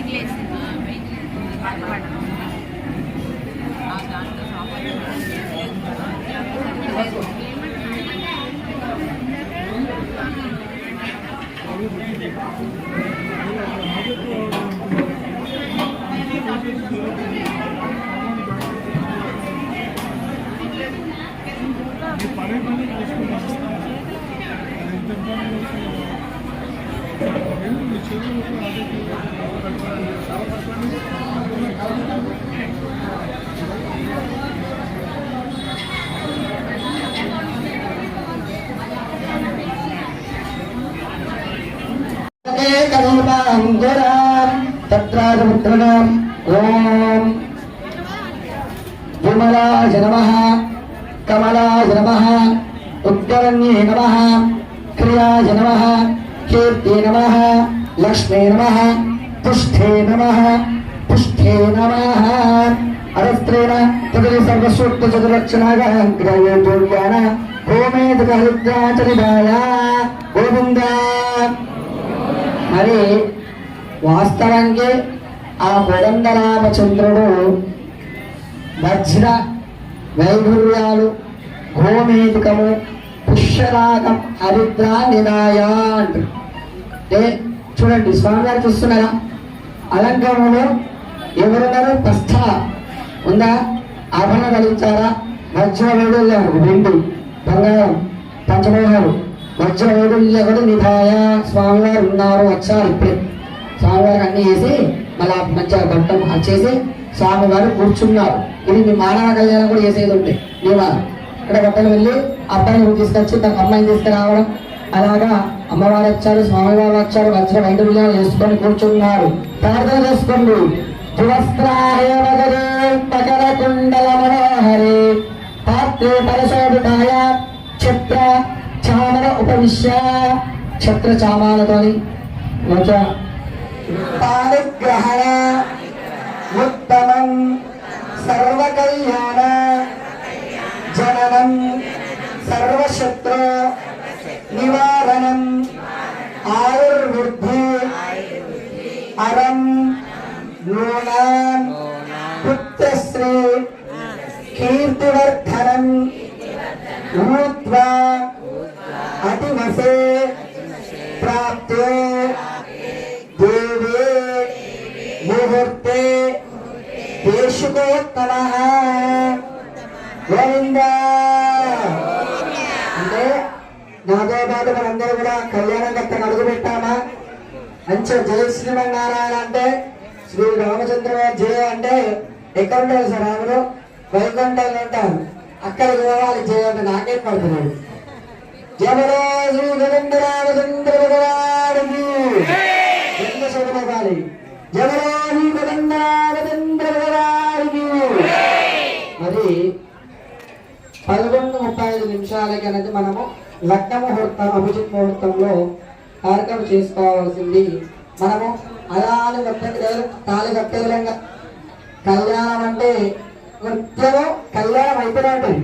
పైకి దాంట్లో పైకి దాంట్లో చాలా పట్టండి కల్పాంగురాం తత్రాజపుత్రణాం ఓం విమలాయ నమ కమలాయ నమ ఉద్గరణ్యే నమ క్రియాయ నమ కీర్తి నమ లక్ష్మీ నమ పుష్ఠే నమ పుష్ఠే నమ అరస్త్రేణ తదిలి సర్వసూక్త చతులక్షణాగా క్రియాయోగ్యాన హోమేదక హృద్రాచరిదాయ గోవిందా మరి వాస్తవానికి ఆ కోదండరామచంద్రుడు వజ్ర వైఢూర్యాలు గోమేదికము పుష్యరాగం హరిద్ర నిదాయ అంటారు. చూడండి స్వామి గారు చూస్తున్నారా? అలంకరణలో ఎవరున్నారు? పస్థ ఉందా? ఆభరణ కలిగించారా వజ్ర వైఢూర్యాలు వెండి బంగారం పంచమోహాలు వజ్ర వైఢూర్యాలు నిధాయ స్వామివారు ఉన్నారు వచ్చారు ఇప్పుడే. స్వామివారు అన్ని చేసి మళ్ళా మంచిగా బట్టం చేసి స్వామివారు కూర్చున్నారు. ఇది మీ మానవ కళ్యాణం కూడా చేసేది ఉంది నియమాలు ఇక్కడ బట్టలు వెళ్ళి అబ్బాయిని తీసుకొచ్చి తన అమ్మాయిని తీసుకురావడం. అలాగా అమ్మవారు వచ్చారు స్వామివారు వచ్చారు వజ్ర వైఢూర్యాలు చేసుకొని కూర్చున్నారు. ప్రార్థన చేసుకోండి. ధ్రువస్త్రాయ కుండల మనోహరే. పాత్రే పరశోభితాయ ఛత్ర చామర ఉపవిశ్య. ఛత్ర చామాలతోని మంచిగా పాణిగ్రహణ ఉత్తమం సర్వకళ్యాణ జననం సర్వశత్రు నివారణం. ఆయుర్వృద్ధి. అరం నూనాం. పుత్రశ్రీ కీర్తివర్ధనం. ఊర్ధ్వా. అతిమసే ప్రాప్తే. దేవే. ముహూర్తే. దేశుకోత్తమ గోవిందా. నాతో పాటు మనందరూ కూడా కళ్యాణం కట్టని అడుగు పెట్టామా మంచిగా జయ శ్రీమన్నారాయణ అంటే శ్రీ రామచంద్ర జయ అంటే ఎక్కడ ఉంటారు సార్ రాముడు వైకుంఠంలో ఉంటారు. అక్కడికి పోవాలి జయ అంటే నాకేం పడుతున్నాడు? జమరాజు శ్రీ గోవింద రామచంద్ర భగవానికి ఎంత శుభమవ్వాలి జమరాజు శ్రీ గోవింద రామచంద్ర భగవానికి మరి పదకొండు ముప్పై ఐదు నిమిషాలకి అనేది మనము లగ్న ముహూర్తం అభిజిత్ ముహూర్తంలో కార్యక్రమం చేసుకోవాల్సింది. మనము అలా అని కట్టే తాళి కట్టేలంగా కళ్యాణం అంటే నిత్యము కళ్యాణం అయితేనే ఉంటుంది.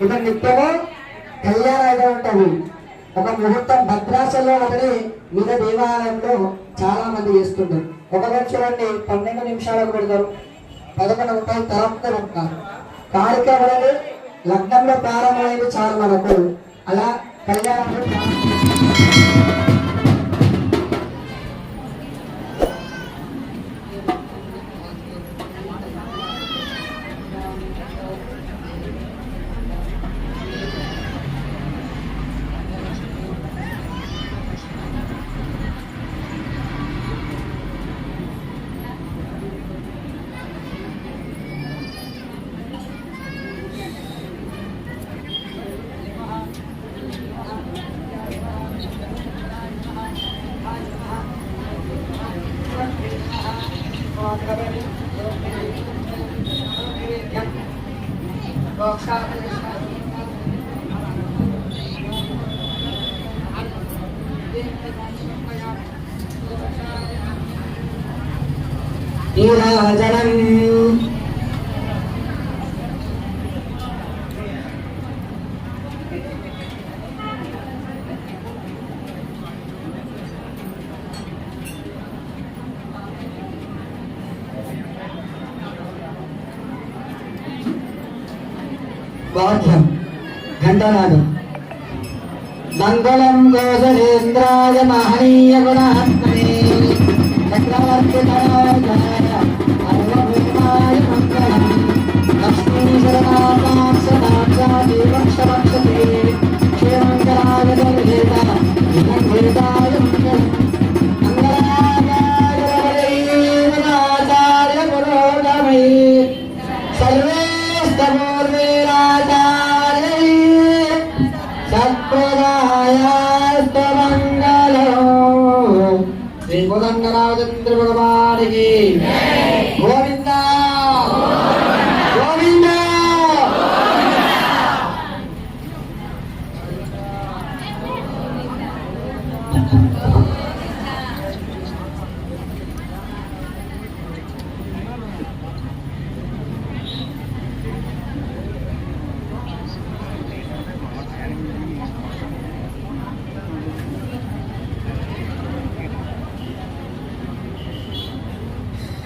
ఇప్పుడు నిత్యము కళ్యాణం అయితే ఉంటుంది. ఒక ముహూర్తం భద్రాచలంలో ఒకటి మీద దేవాలయంలో చాలా మంది చేస్తుంటారు. ఒక రోజు చూడండి పన్నెండు నిమిషాలకు పెడతారు. పదకొండు ముప్పై తర్వాత ఉంటారు కార్యక్రమాలు లగ్నంలో ప్రారంభమైంది చాలా మనకు. అలా కళ్యాణంలో వాద్యం ఘంటనాదం. మంగళం గోసలేంద్రాయ మహనీయ గుణాత్మనే చక్రవర్తితరాయ మంగళం. లక్ష్మీ శరణాకాంక్షనాక్షాది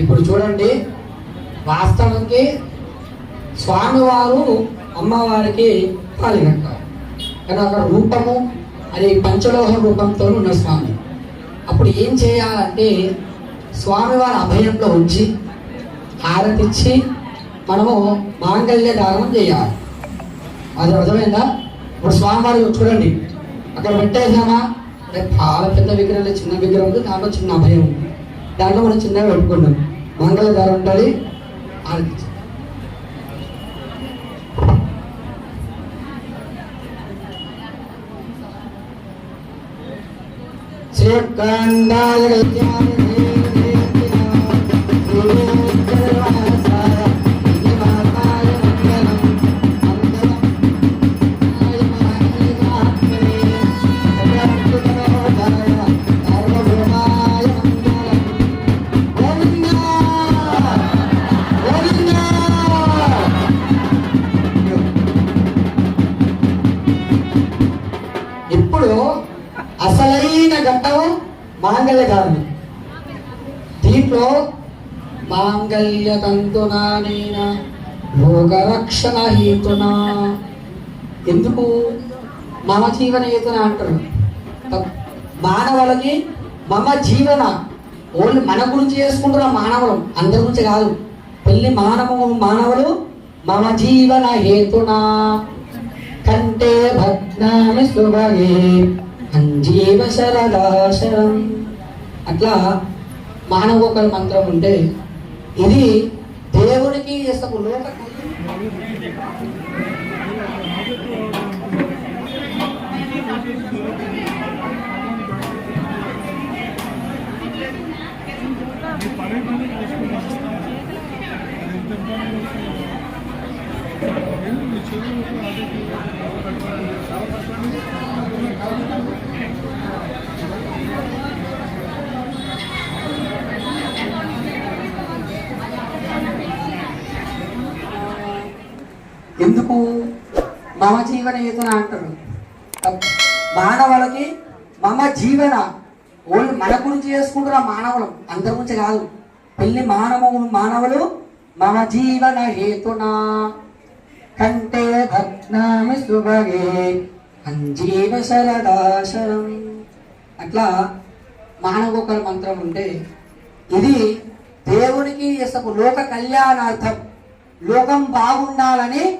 ఇప్పుడు చూడండి వాస్తవానికి స్వామివారు అమ్మవారికి పాలిగట్టారు కానీ అక్కడ రూపము అది పంచలోహ రూపంతో ఉన్న స్వామి. అప్పుడు ఏం చేయాలంటే స్వామివారి అభయంలో ఉంచి హారతిచ్చి మనము మాంగళ్య దానం చేయాలి. అది అర్థమైందా? ఇప్పుడు స్వామివారి చూడండి. అక్కడ పెట్టేసామా అంటే చాలా పెద్ద విగ్రహం చిన్న విగ్రహం ఉంది దాంట్లో చిన్న అభయం ఉంది. దాంట్లో మనం చిన్నగా పెట్టుకున్నాం మంగళ దారం ఉంటుంది श्रीकण्डाय అసలైన ఘట్టం మాంగళ్య ధారణ దీంట్లో మాంగళ్య తంతునానేన రోగరక్షణ హేతున. ఎందుకు? మమ జీవన హేతున అంటారు. మానవులకి మమ జీవన. ఓన్లీ మన గురించి చేసుకుంటున్న మానవులు అందరి గురించి కాదు. పెళ్ళి మానవము మానవులు మమ జీవన హేతునా. కంటే భగ్నామి సుభగే. అంజీవ శరదాశరం అట్లా మానవోకల మంత్రం ఉంటే ఇది దేవునికి అసలు లోక Thank you పని చేసుకుని వస్తాం అది ఎంత ఇబ్బంది అవుతుందో. ఏంటి మీ చెరువులకు అదే కట్టండి చాలా కట్టండి ఎందుకు మమ జీవన హేతున అంటారు. మానవులకి మమ జీవన ఓన్లీ మన గురించి చేసుకుంటున్న మానవులు అందరి గురించి కాదు. పెళ్ళి మానవు మానవులు మమ జీవన హేతున. కంటే భగ్నామి సుభగే అంజీవ శరదాశరం. అట్లా మానవోకల మంత్రం ఉంటే ఇది దేవునికి అసలు లోక కళ్యాణార్థం లోకం బాగుండాలని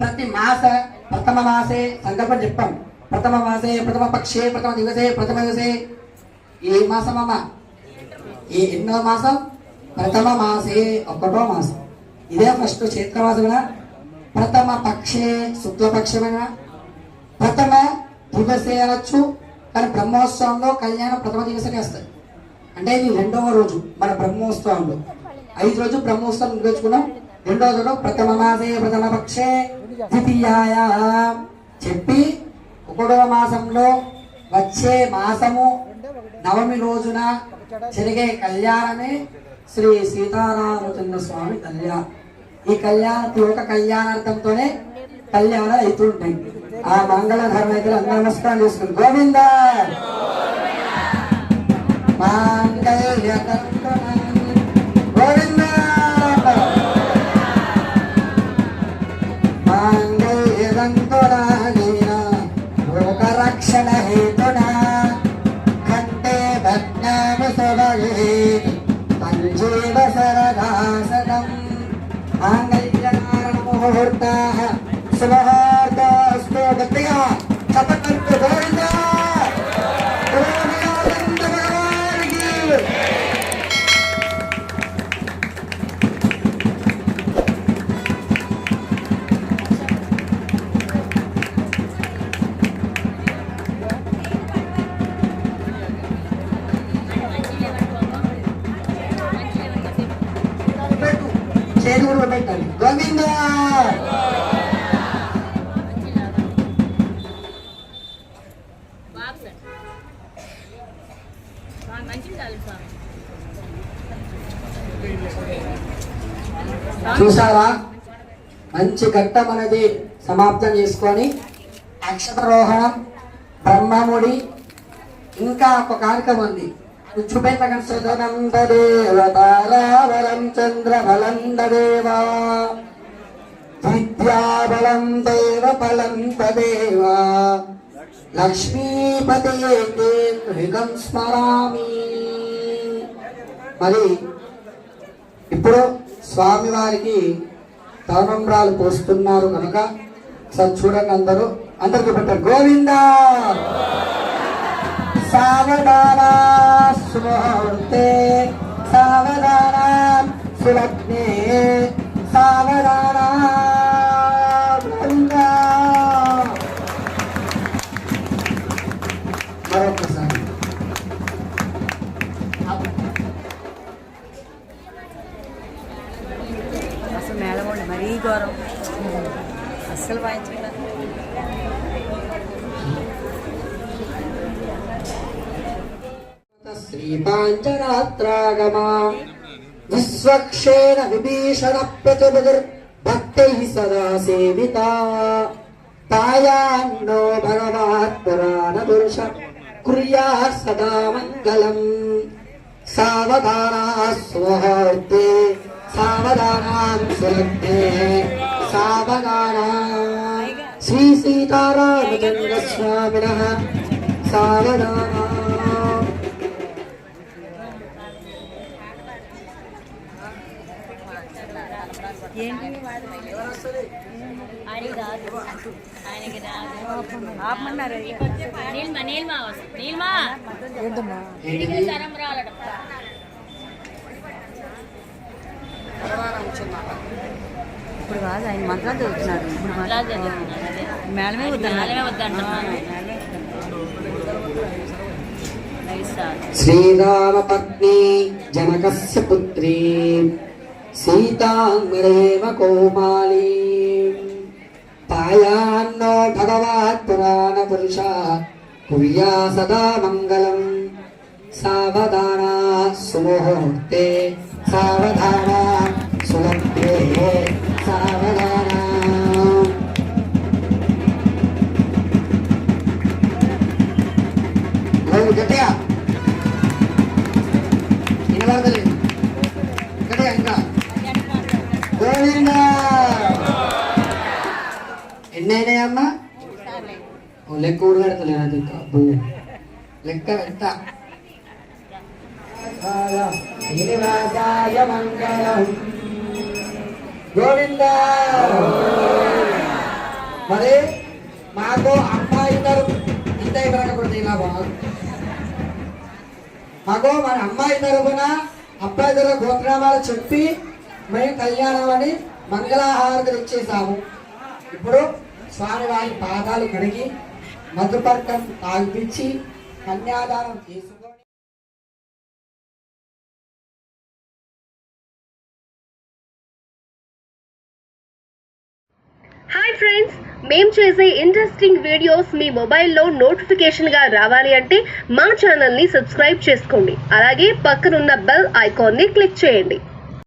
ప్రతి మాస ప్రథమ మాసే సంకల్పం చెప్పాం. ప్రథమ మాసే ప్రథమ పక్షే ప్రథమ దివసే ప్రథమ దివసే. ఏ మాసం అమ్మా? ఏ ఎన్నో మాసం? ప్రథమ మాసే ఒకటో మాసం. ఇదే ఫస్ట్ చైత్రమాసమైన ప్రథమ పక్షే శుక్లపక్షమైన? ప్రథమ దివసే అనొచ్చు కానీ బ్రహ్మోత్సవంలో కళ్యాణం ప్రథమ దివసకే వస్తుంది. అంటే ఇది రెండవ రోజు మన బ్రహ్మోత్సవంలో. ఐదు రోజు బ్రహ్మోత్సవం నిర్వహించుకున్నాం. రెండవ రోజు ప్రథమ మాసే ప్రథమ పక్షే. ద్వితీయాయ చెప్పి ఒకటవ మాసంలో వచ్చే మాసము నవమి రోజున జరిగే కళ్యాణమే శ్రీ సీతారామచంద్ర స్వామి కళ్యాణం. ఈ కళ్యాణ ఒక కళ్యాణార్థంతోనే కళ్యాణాలు అవుతుంటాయి ఆ మంగళధర్మ అయితే అందరూ నమస్కారం చేసుకుని గోవింద! గోవింద! ముహూర్తాః శుభహార్దాస్తు చూసావా మంచి ఘట్టం అనేది సమాప్తం చేసుకొని అక్షతరోహణం బ్రహ్మముడి ఇంకా ఒక కార్యక్రమం ఉంది. చూపెట్టగం సుధనం దేవతారావరం చంద్రబలం దేవా విద్యాబలం దేవ బలం తదేవా లక్ష్మీపతే హృగం స్మరామి. మరి ఇప్పుడు స్వామివారికి తవనంబ్రాలు పోస్తున్నారు కనుక సార్ చూడండి అందరూ. అందరికి పెట్టారు గోవింద! సావధాన సుముహూర్తే సావధారా సులగ్నే సావధాన तत्रागमा। विश्वक्षेण विभीषण प्रतिबुधिर्भक्तिः सदा सेविता। तायान्नो भगवात् सदा मंगल सवधान स्वहार्ते, सावधानां सुरक्ते, सावधानाः। सवधान ఇప్పుడు కాదు ఆయన మంత్రాలు చదువుతున్నారు ఇప్పుడు అలా మాత్రం- చదువుతున్నారు. మేడమే వద్దన్నారు. మేడమే వద్దన్నారు. සීතාංවරේම කෝමාලී. පායාන්නෝ භගවත් පුරාණ පුරුෂා කුරියා සදා මංගලම්. සාවධානා සුමෝහෝත්තේ සාවධානා සුලම්පේ සාවධානා. Oh, look at that. Govinda! ఎన్ని అయినాయమ్మా ఓ లెక్క కూడా కడతలేదు అది. లెక్క ఎంత శ్రీనివాసాయ మంగళం. గోవింద! మరి మాకు అమ్మాయి తరపు ఇంత ఇవ్వకపోతే ఇలా బాగు. మాకు మన అమ్మాయి తరపున అబ్బాయి తరపు గోత్రనామాలు చెప్పి మేము కళ్యాణం అని మంగళహారతులు ఇచ్చేసాము ఇప్పుడు స్వామివారి పాదాలు కడిగి మధుపర్కం తాగిపించి కన్యాదానం తీసుకొని హాయ్ ఫ్రెండ్స్ మేము చేసే ఇంట్రెస్టింగ్ వీడియోస్ మీ మొబైల్లో నోటిఫికేషన్గా రావాలి అంటే మా ఛానల్ని సబ్స్క్రైబ్ చేసుకోండి. అలాగే పక్కనున్న బెల్ ఐకాన్ని క్లిక్ చేయండి.